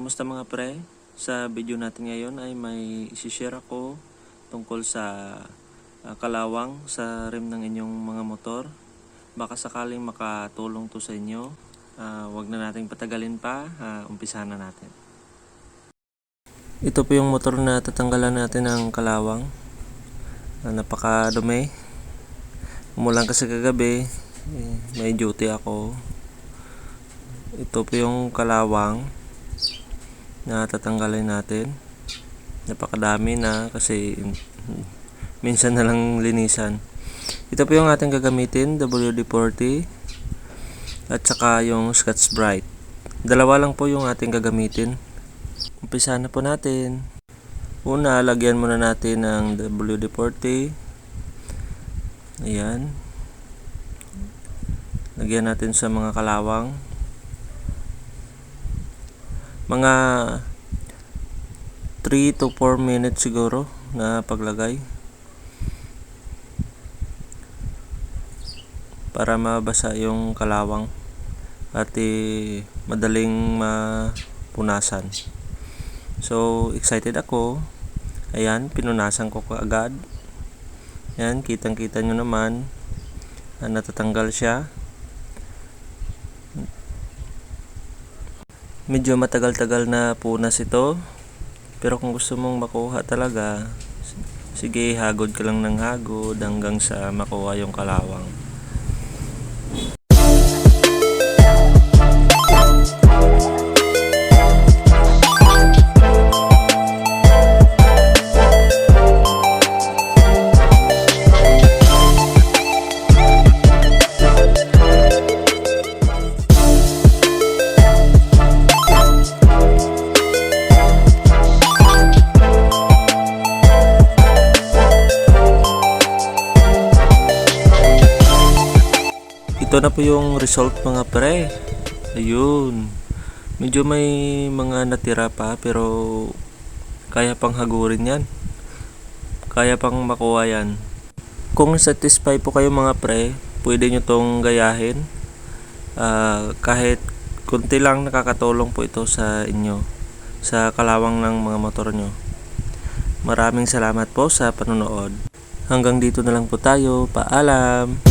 Kamusta mga pre? Sa video natin ngayon ay may isishare ako tungkol sa ah, kalawang sa rim ng inyong mga motor. Baka sakaling makatulong to sa inyo. Ah, wag na nating patagalin pa. Ah, umpisahan na natin. Ito po yung motor na tatanggalan natin ng kalawang. Ah, napakadumi. Umulan kasi kagabi. Eh, may duty ako. Ito po yung kalawang na tatanggalin natin. Napakadami na kasi minsan na lang linisan. Ito po yung ating gagamitin, WD-40 at saka yung Scotch Brite. Dalawa lang po yung ating gagamitin. Umpisa na po natin. Una, lagyan muna natin ng WD-40. Ayan. Lagyan natin sa mga kalawang mga 3 to 4 minutes siguro na paglagay. Para mabasa yung kalawang at eh, madaling mapunasan. So excited ako. Ayan pinunasan ko kaagad yan kitang kita nyo naman na natatanggal siya medyo matagal-tagal na punas ito. Pero kung gusto mong makuha talaga sige hagod ka lang ng hagod hanggang sa makuha yung kalawang Ito na po yung result mga pre. Ayun. Medyo may mga natira pa pero kaya pang hagurin yan. Kaya pang makuha yan. Kung satisfied po kayo mga pre, pwede nyo tong gayahin. Ah, kahit kunti lang nakakatulong po ito sa inyo sa kalawang ng mga motor nyo. Maraming salamat po sa panonood. Hanggang dito na lang po tayo. Paalam!